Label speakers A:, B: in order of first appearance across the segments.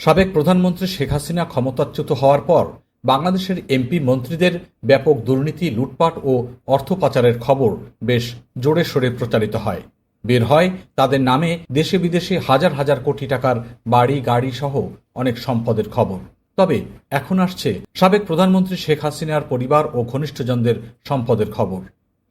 A: সাবেক প্রধানমন্ত্রী শেখ হাসিনা ক্ষমতাচ্যুত হওয়ার পর বাংলাদেশের এমপি মন্ত্রীদের ব্যাপক দুর্নীতি, লুটপাট ও অর্থ পাচারের খবর বেশ জোরে সোরে প্রচারিত হয়। বের হয় তাদের নামে দেশে বিদেশে হাজার হাজার কোটি টাকার বাড়ি, গাড়ি সহ অনেক সম্পদের খবর। তবে এখন আসছে সাবেক প্রধানমন্ত্রী শেখ হাসিনার পরিবার ও ঘনিষ্ঠজনদের সম্পদের খবর।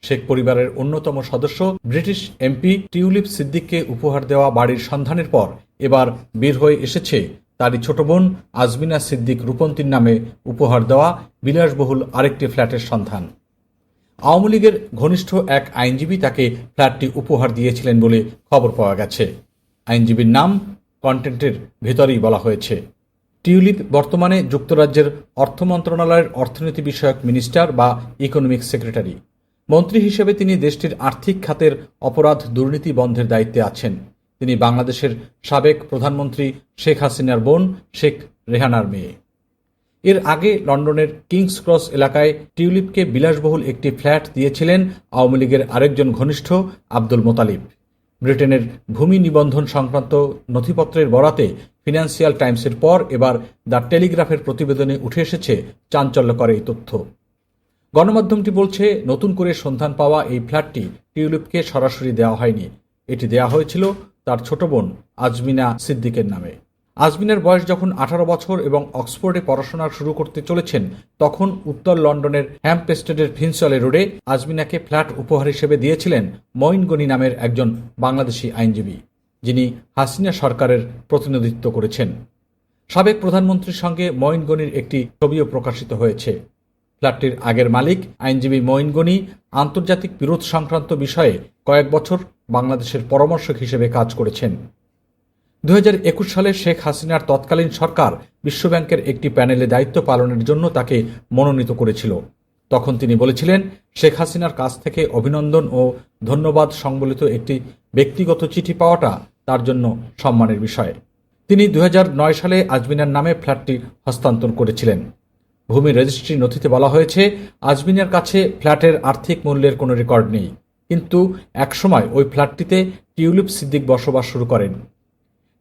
A: শেখ পরিবারের অন্যতম সদস্য ব্রিটিশ এমপি টিউলিপ সিদ্দিককে উপহার দেওয়া বাড়ির সন্ধানের পর এবার বের হয়ে এসেছে তারই ছোট বোন আজমিনা সিদ্দিক রূপন্তীর নামে উপহার দেওয়া বিলাসবহুল আরেকটি ফ্ল্যাটের সন্ধান। আওয়ামী লীগের ঘনিষ্ঠ এক আইনজীবী তাকে ফ্ল্যাটটি উপহার দিয়েছিলেন বলে খবর পাওয়া গেছে। আইনজীবীর নাম কন্টেন্টের ভেতরেই বলা হয়েছে। টিউলিপ বর্তমানে যুক্তরাজ্যের অর্থ মন্ত্রণালয়ের অর্থনীতি বিষয়ক মিনিস্টার বা ইকোনমিক সেক্রেটারি। মন্ত্রী হিসেবে তিনি দেশটির আর্থিক খাতের অপরাধ দুর্নীতি বন্ধের দায়িত্বে আছেন। তিনি বাংলাদেশের সাবেক প্রধানমন্ত্রী শেখ হাসিনার বোন, শেখ রেহানার মেয়ে। এর আগে লন্ডনের কিংস ক্রস এলাকায় টিউলিপকে বিলাসবহুল একটি ফ্ল্যাট দিয়েছিলেন আওয়ামী লীগের আরেকজন ঘনিষ্ঠ, আব্দুল মোতালিব। ব্রিটেনের ভূমি নিবন্ধন সংক্রান্ত নথিপত্রের বরাতে ফিনান্সিয়াল টাইমসের পর এবার দ্য টেলিগ্রাফের প্রতিবেদনে উঠে এসেছে চাঞ্চল্যকর এই তথ্য। গণমাধ্যমটি বলছে, নতুন করে সন্ধান পাওয়া এই ফ্ল্যাটটি টিউলিপকে সরাসরি দেওয়া হয়নি। এটি দেওয়া হয়েছিল তার ছোট বোন আজমিনা সিদ্দিকের নামে। আজমিনের বয়স যখন আঠারো বছর এবং অক্সফোর্ডে পড়াশোনা শুরু করতে চলেছেন, তখন উত্তর লন্ডনের হ্যাম্পেস্টেডের ফিনসলে রোডে আজমিনাকে ফ্ল্যাট উপহার হিসেবে দিয়েছিলেন মঈন গনি নামের একজন বাংলাদেশি আইনজীবী, যিনি হাসিনা সরকারের প্রতিনিধিত্ব করেছেন। সাবেক প্রধানমন্ত্রীর সঙ্গে মঈন গনির একটি ছবিও প্রকাশিত হয়েছে। ফ্ল্যাটটির আগের মালিক আইনজীবী মঈন গনি আন্তর্জাতিক বিরোধ সংক্রান্ত বিষয়ে কয়েক বছর বাংলাদেশের পরামর্শক হিসেবে কাজ করেছেন। দু হাজার একুশ সালে শেখ হাসিনার তৎকালীন সরকার বিশ্বব্যাংকের একটি প্যানেলে দায়িত্ব পালনের জন্য তাকে মনোনীত করেছিল। তখন তিনি বলেছিলেন, শেখ হাসিনার কাছ থেকে অভিনন্দন ও ধন্যবাদ সংবলিত একটি ব্যক্তিগত চিঠি পাওয়াটা তার জন্য সম্মানের বিষয়। তিনি দু হাজার নয় সালে আজমিনার নামে ফ্ল্যাটটি হস্তান্তর করেছিলেন। ভূমি রেজিস্ট্রি নথিতে বলা হয়েছে, আজমিনের কাছে ফ্ল্যাটের আর্থিক মূল্যের কোনো রেকর্ড নেই। কিন্তু একসময় ওই ফ্ল্যাটটিতে টিউলিপ সিদ্দিক বসবাস শুরু করেন।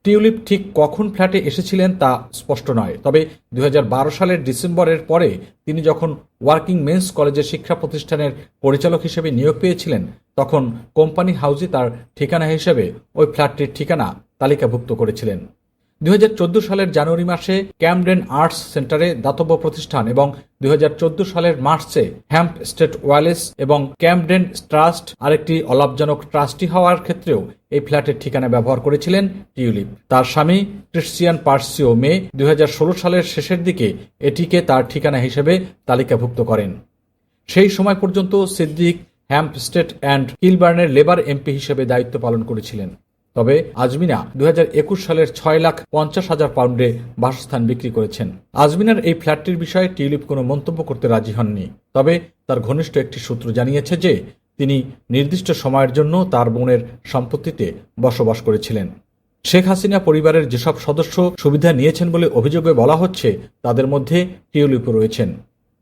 A: টিউলিপ ঠিক কখন ফ্ল্যাটে এসেছিলেন তা স্পষ্ট নয়, তবে দুই হাজার বারো সালের ডিসেম্বরের পরে তিনি যখন ওয়ার্কিং মেন্স কলেজের শিক্ষা প্রতিষ্ঠানের পরিচালক হিসেবে নিয়োগ পেয়েছিলেন, তখন কোম্পানি হাউজে তার ঠিকানা হিসেবে ওই ফ্ল্যাটটির ঠিকানা তালিকাভুক্ত করেছিলেন। দুই হাজার চোদ্দ সালের জানুয়ারি মাসে ক্যামডেন আর্টস সেন্টারে দাতব্য প্রতিষ্ঠান এবং দুই হাজার চোদ্দ সালের মার্চে হ্যাম্প স্টেট ওয়ালেস এবং ক্যামডেন ট্রাস্ট আরেকটি অলাভজনক ট্রাস্টি হওয়ার ক্ষেত্রেও এই ফ্ল্যাটের ঠিকানা ব্যবহার করেছিলেন টিউলিপ। তার স্বামী ক্রিশ্চিয়ান পার্সিও মে দুই হাজার ষোলো সালের শেষের দিকে এটিকে তার ঠিকানা হিসেবে তালিকাভুক্ত করেন। সেই সময় পর্যন্ত সিদ্দিক হ্যাম্প স্টেট অ্যান্ড কিলবার্নের লেবার এমপি হিসেবে দায়িত্ব পালন করেছিলেন। তবে আজমিনা দু হাজার একুশ সালের ছয় লাখ পঞ্চাশ হাজার পাউন্ডে বাসস্থান বিক্রি করেছেন। আজমিনার এই ফ্ল্যাটটির বিষয়ে টিউলিপ কোনো মন্তব্য করতে রাজি হননি। তবে তার ঘনিষ্ঠ একটি সূত্র জানিয়েছে যে, তিনি নির্দিষ্ট সময়ের জন্য তার বোনের সম্পত্তিতে বসবাস করেছিলেন। শেখ হাসিনা পরিবারের যেসব সদস্য সুবিধা নিয়েছেন বলে অভিযোগে বলা হচ্ছে, তাদের মধ্যে টিউলিপও রয়েছেন।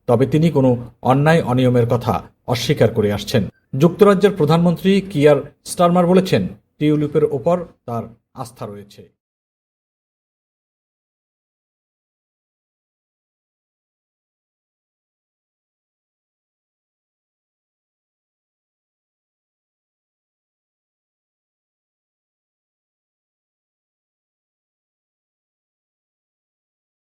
A: তবে তিনি কোনো অন্যায় অনিয়মের কথা অস্বীকার করে আসছেন। যুক্তরাজ্যের প্রধানমন্ত্রী কিয়ার স্টারমার বলেছেন টিউলিপের ওপর তার আস্থা রয়েছে।